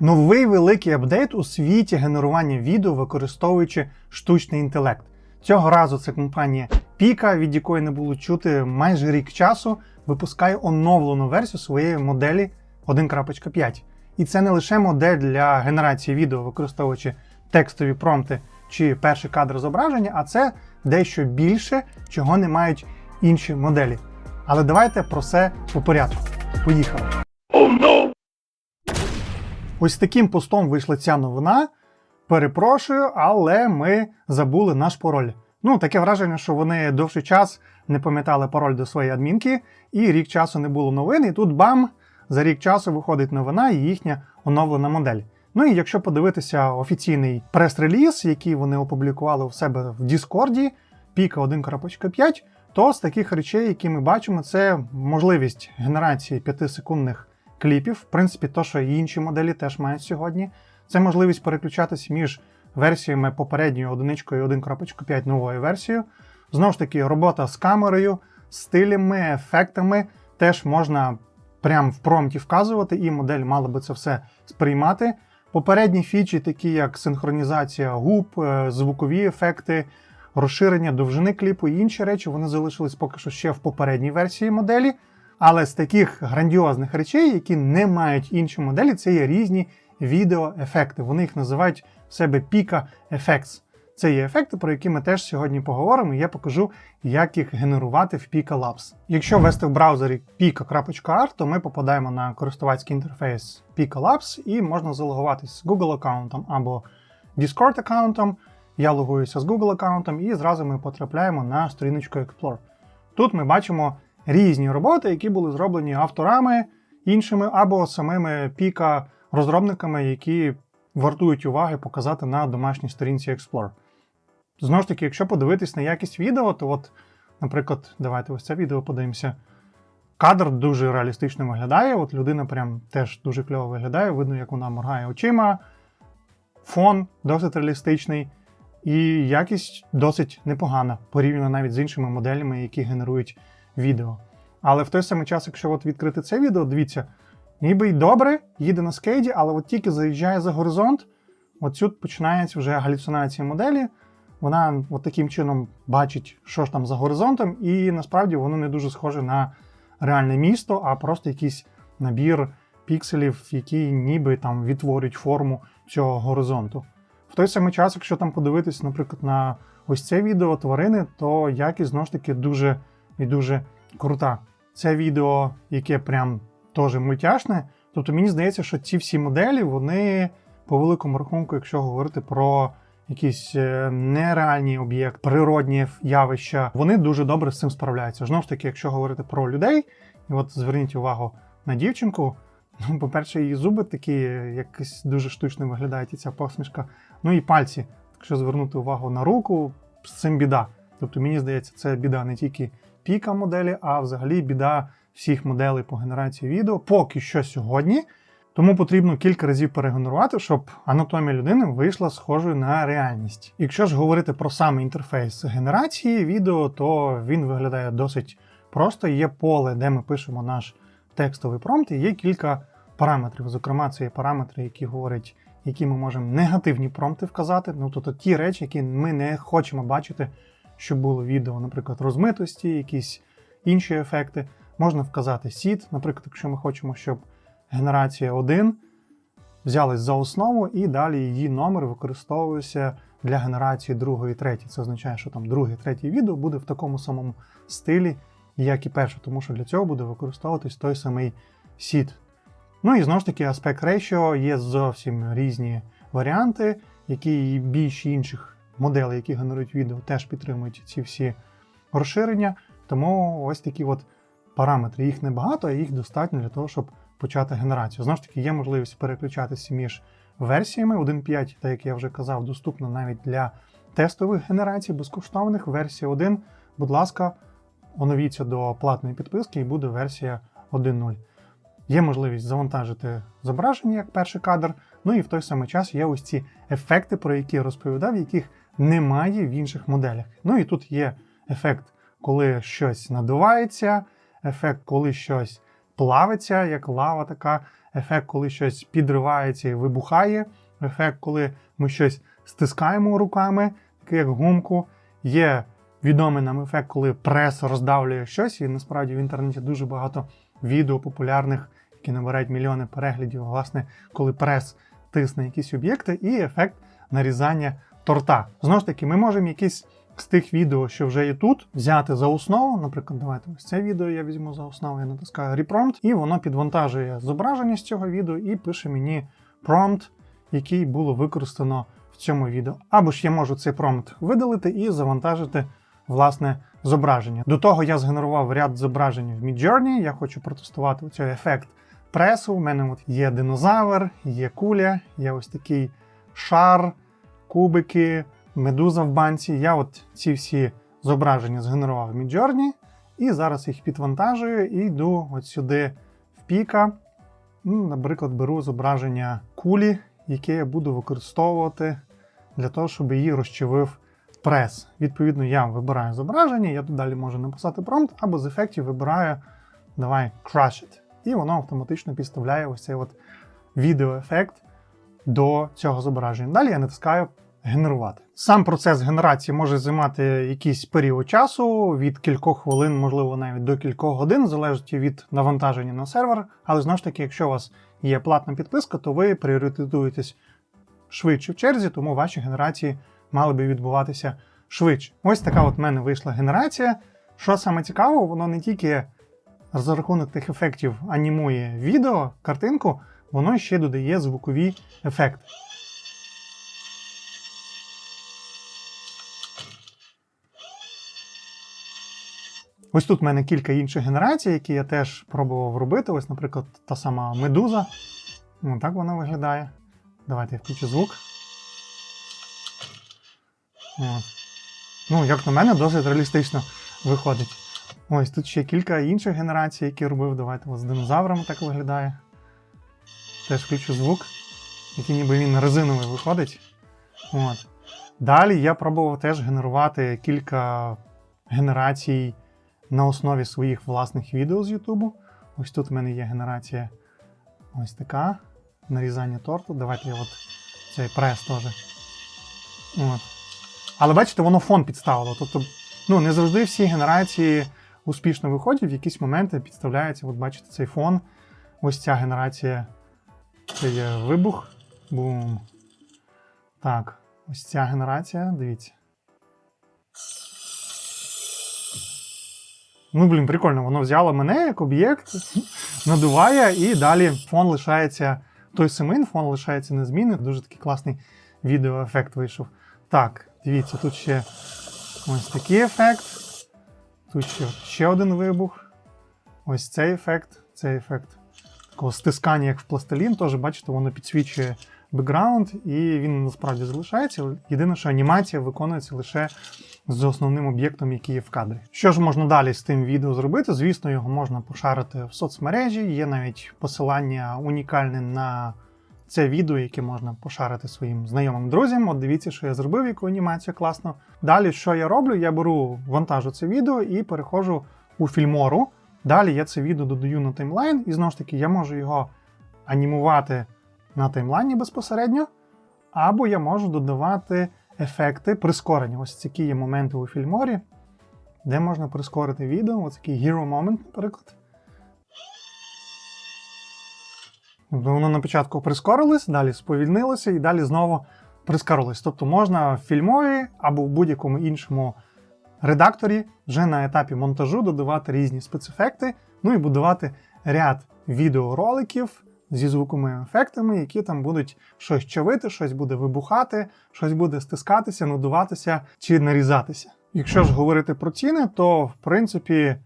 Новий великий апдейт у світі генерування відео, використовуючи штучний інтелект. Цього разу це компанія Pika, від якої не було чути майже рік часу, випускає оновлену версію своєї моделі 1.5. І це не лише модель для генерації відео, використовуючи текстові промпти чи перший кадр зображення, а це дещо більше, чого не мають інші моделі. Але давайте про все по порядку. Поїхали. Ось таким постом вийшла ця новина. Перепрошую, але ми забули наш пароль. Ну, таке враження, що вони довший час не пам'ятали пароль до своєї адмінки, і рік часу не було новин. І тут бам! За рік часу виходить новина і їхня оновлена модель. Ну і якщо подивитися офіційний прес-реліз, який вони опублікували у себе в Діскорді, Pika 1.5, то з таких речей, які ми бачимо, це можливість генерації 5-секундних кліпів. В принципі, то, що і інші моделі теж мають сьогодні. Це можливість переключатися між версіями попередньою одиничкою і 1.5 новою версією. Знову ж таки, робота з камерою, стилями, ефектами теж можна прямо в промпті вказувати, і модель мала би це все сприймати. Попередні фічі, такі як синхронізація губ, е, звукові ефекти, розширення довжини кліпу і інші речі, вони залишились поки що ще в попередній версії моделі. Але з таких грандіозних речей, які не мають інші моделі, це є різні відеоефекти. Вони їх називають в себе Pika Effects. Це є ефекти, про які ми теж сьогодні поговоримо, і я покажу, як їх генерувати в Pika Labs. Якщо ввести в браузері pika.art, то ми попадаємо на користувацький інтерфейс Pika Labs і можна залогуватись з Google аккаунтом або Discord аккаунтом. Я логуюся з Google аккаунтом, і зразу ми потрапляємо на сторіночку Explore. Тут ми бачимо різні роботи, які були зроблені авторами, іншими або самими Pika розробниками, які вартують уваги показати на домашній сторінці Explore. Знову ж таки, якщо подивитись на якість відео, то от, наприклад, давайте ось це відео подивимося. Кадр дуже реалістично виглядає. От людина прям теж дуже кльово виглядає, видно, як вона моргає очима. Фон досить реалістичний, і якість досить непогана, порівняно навіть з іншими моделями, які генерують відео. Але в той самий час, якщо от відкрити це відео, дивіться, ніби й добре, їде на скейді, але от тільки заїжджає за горизонт, от тут починається вже галюцинація моделі. Вона от таким чином бачить, що ж там за горизонтом, і насправді воно не дуже схоже на реальне місто, а просто якийсь набір пікселів, які ніби там відтворюють форму цього горизонту. В той самий час, якщо там подивитись, наприклад, на ось це відео тварини, то якість знову ж таки дуже і дуже крута. Це відео, яке прям теж мультяшне. Тобто мені здається, що ці всі моделі, вони по великому рахунку, якщо говорити про якісь е, нереальні об'єкти, природні явища, вони дуже добре з цим справляються. Знову ж таки, якщо говорити про людей, і от зверніть увагу на дівчинку. Ну, по-перше, її зуби такі якось дуже штучно виглядають, і ця посмішка. Ну і пальці. Якщо звернути увагу на руку, з цим біда. Тобто, мені здається, це біда не тільки піка моделі, а взагалі біда всіх моделей по генерації відео, поки що сьогодні. Тому потрібно кілька разів перегенерувати, щоб анатомія людини вийшла схожою на реальність. Якщо ж говорити про саме інтерфейс генерації відео, то він виглядає досить просто. Є поле, де ми пишемо наш текстовий промпт, і є кілька параметрів. Зокрема, це є параметри, які говорять, які ми можемо негативні промпти вказати. Ну тобто ті речі, які ми не хочемо бачити, щоб було відео, наприклад, розмитості, якісь інші ефекти. Можна вказати сід, наприклад, якщо ми хочемо, щоб генерація 1 взялась за основу, і далі її номер використовується для генерації другої і третьої. Це означає, що там друге, третє відео буде в такому самому стилі, як і перше, тому що для цього буде використовуватись той самий сід. Ну і знову ж таки, аспект ratio є зовсім різні варіанти, які більш інших моделей, які генерують відео, теж підтримують ці всі розширення. Тому ось такі от параметри. Їх небагато, а їх достатньо для того, щоб почати генерацію. Знову ж таки, є можливість переключатися між версіями. 1.5, так як я вже казав, доступно навіть для тестових генерацій, безкоштовних. Версія 1, будь ласка, оновіться до платної підписки і буде версія 1.0. Є можливість завантажити зображення як перший кадр, ну і в той самий час є ось ці ефекти, про які я розповідав, яких немає в інших моделях. Ну і тут є ефект, коли щось надувається, ефект, коли щось плавиться, як лава така, ефект, коли щось підривається і вибухає, ефект, коли ми щось стискаємо руками, такий як гумку. Є відомий нам ефект, коли прес роздавлює щось, і насправді в інтернеті дуже багато відео популярних, які набирають мільйони переглядів, власне, коли прес тисне якісь об'єкти, і ефект нарізання торта. Знову ж таки, ми можемо якісь з тих відео, що вже є тут, взяти за основу. Наприклад, давайте ось це відео я візьму за основу, я натискаю Reprompt, і воно підвантажує зображення з цього відео і пише мені промпт, який було використано в цьому відео. Або ж я можу цей промпт видалити і завантажити власне зображення. До того я згенерував ряд зображень в Midjourney, Я хочу протестувати цей ефект пресу. У мене от є динозавр, є куля, є ось такий шар, кубики, медуза в банці. Я от ці всі зображення згенерував в Midjourney, і зараз їх підвантажую і йду от сюди в піка. Ну, Наприклад, беру зображення кулі, яке я буду використовувати для того, щоб її розчавив прес. Відповідно, я вибираю зображення, я тут далі можу написати промпт, або з ефектів вибираю давай crush it. І воно автоматично підставляє ось цей от відеоефект до цього зображення. Далі я натискаю генерувати. Сам процес генерації може займати якийсь період часу від кількох хвилин, можливо, навіть до кількох годин, залежить від навантаження на сервер. Але знову ж таки, якщо у вас є платна підписка, то ви пріоритетуєтесь швидше в черзі, тому ваші генерації мали би відбуватися швидше. Ось така от в мене вийшла генерація. Що саме цікаво, воно не тільки за рахунок тих ефектів анімує відео, картинку, воно ще додає звукові ефекти. Ось тут в мене кілька інших генерацій, які я теж пробував робити. Ось, наприклад, та сама медуза. Ну, так вона виглядає. Давайте я включу звук. От. Ну, як на мене, досить реалістично виходить. Ось тут ще кілька інших генерацій, які робив. Давайте ось з динозаврами так виглядає. Теж включу звук, який ніби він резиновий виходить. От. Далі я пробував теж генерувати кілька генерацій на основі своїх власних відео з Ютубу. Ось тут в мене є генерація ось така. Нарізання торту. Давайте я от цей прес теж. От. Але бачите, воно фон підставило. Тобто, ну, не завжди всі генерації успішно виходять, в якісь моменти підставляється, от бачите, цей фон. Ось ця генерація. Це є вибух. Бум. Так, ось ця генерація, дивіться. Ну, блін, прикольно, воно взяло мене як об'єкт, надуває, і далі фон лишається той самий, фон лишається незмінний. Дуже такий класний відеоефект вийшов. Так, дивіться, тут ще ось такий ефект. Тут ще, ще один вибух. Ось цей ефект, цей ефект такого стискання, як в пластилін, теж, бачите, воно підсвічує бекграунд, і він насправді залишається. Єдине, що анімація виконується лише з основним об'єктом, який є в кадрі. Що ж можна далі з тим відео зробити? Звісно, його можна пошарити в соцмережі. Є навіть посилання унікальне на це відео, яке можна пошарити своїм знайомим друзям. От дивіться, що я зробив, яку анімацію класно. Далі, що я роблю? Я беру вантажу це відео і переходжу у фільмору. Далі я це відео додаю на таймлайн, і знову ж таки я можу його анімувати на таймлайні безпосередньо, або я можу додавати ефекти прискорення. Ось такі є моменти у фільморі, де можна прискорити відео. Ось такий Hero Moment, наприклад. Тобто Воно на початку прискорилось, далі сповільнилося і далі знову прискорилось. Тобто можна в фільмові або в будь-якому іншому редакторі вже на етапі монтажу додавати різні спецефекти, ну і будувати ряд відеороликів зі звуковими ефектами, які там будуть щось чавити, щось буде вибухати, щось буде стискатися, надуватися чи нарізатися. Якщо ж говорити про ціни, то в принципі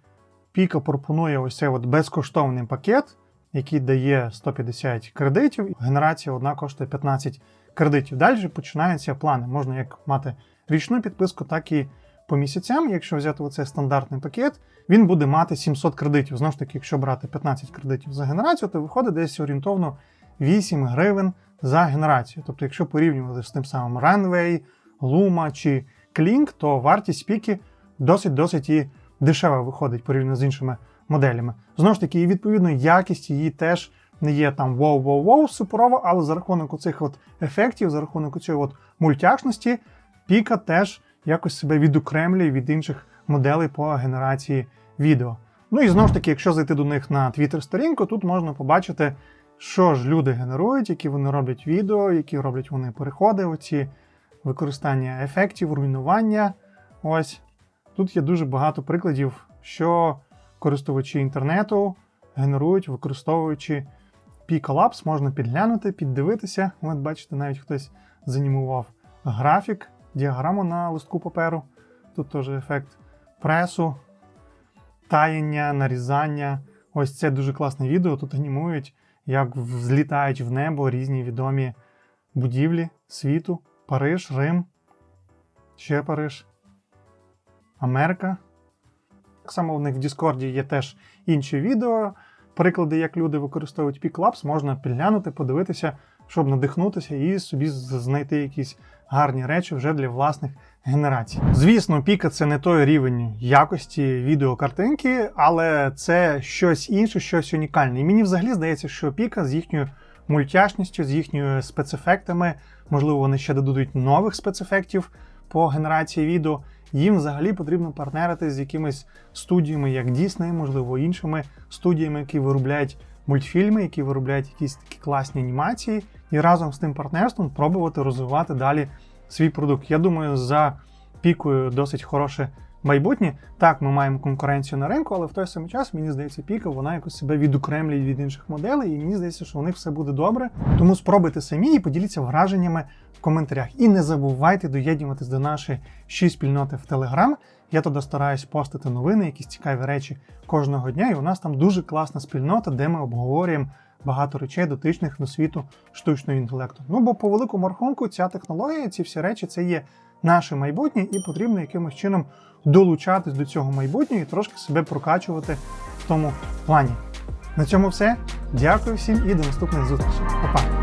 Піка пропонує ось цей от безкоштовний пакет, який дає 150 кредитів. Генерація одна коштує 15 кредитів. Далі починаються плани. Можна як мати річну підписку, так і по місяцям. Якщо взяти оцей стандартний пакет, він буде мати 700 кредитів. Знову ж таки, якщо брати 15 кредитів за генерацію, то виходить десь орієнтовно 8 гривень за генерацію. Тобто, якщо порівнювати з тим самим Runway, Luma чи Klink, то вартість піки досить-досить і дешева виходить порівняно з іншими моделями. Знову ж таки, і відповідно якість її теж не є там воу-воу-воу суперово, але за рахунок оцих от ефектів, за рахунок цієї от мультяшності, Піка теж якось себе відокремлює від інших моделей по генерації відео. Ну і знову ж таки, якщо зайти до них на Twitter-сторінку, тут можна побачити, що ж люди генерують, які вони роблять відео, які роблять вони переходи, оці використання ефектів, руйнування. Ось тут є дуже багато прикладів, що користувачі інтернету генерують, використовуючи Pika Labs, можна підглянути, піддивитися. От бачите, навіть хтось занімував графік, діаграму на листку паперу. Тут теж ефект пресу, таяння, нарізання. Ось це дуже класне відео. Тут анімують, як злітають в небо різні відомі будівлі світу. Париж, Рим, ще Париж, Америка. Так само в них в Діскорді є теж інші відео, приклади, як люди використовують Piclabs, можна підглянути, подивитися, щоб надихнутися і собі знайти якісь гарні речі вже для власних генерацій. Звісно, Піка це не той рівень якості відеокартинки, але це щось інше, щось унікальне. І мені взагалі здається, що Піка з їхньою мультяшністю, з їхніми спецефектами, можливо, вони ще додадуть нових спецефектів по генерації відео. Їм взагалі потрібно партнерити з якимись студіями, як Disney, можливо, іншими студіями, які виробляють мультфільми, які виробляють якісь такі класні анімації, і разом з тим партнерством пробувати розвивати далі свій продукт. Я думаю, за пікою досить хороше майбутнє. Так, ми маємо конкуренцію на ринку, але в той самий час мені здається, піка вона якось себе відокремлює від інших моделей, і мені здається, що у них все буде добре. Тому спробуйте самі і поділіться враженнями в коментарях. І не забувайте доєднуватись до нашої ще спільноти в Телеграм. Я туди стараюсь постити новини, якісь цікаві речі кожного дня. І у нас там дуже класна спільнота, де ми обговорюємо багато речей, дотичних до світу штучного інтелекту. Ну бо по великому рахунку ця технологія, ці всі речі це є наше майбутнє, і потрібно якимось чином долучатись до цього майбутнього і трошки себе прокачувати в тому плані. На цьому все. Дякую всім і до наступних зустрічей. Па-па!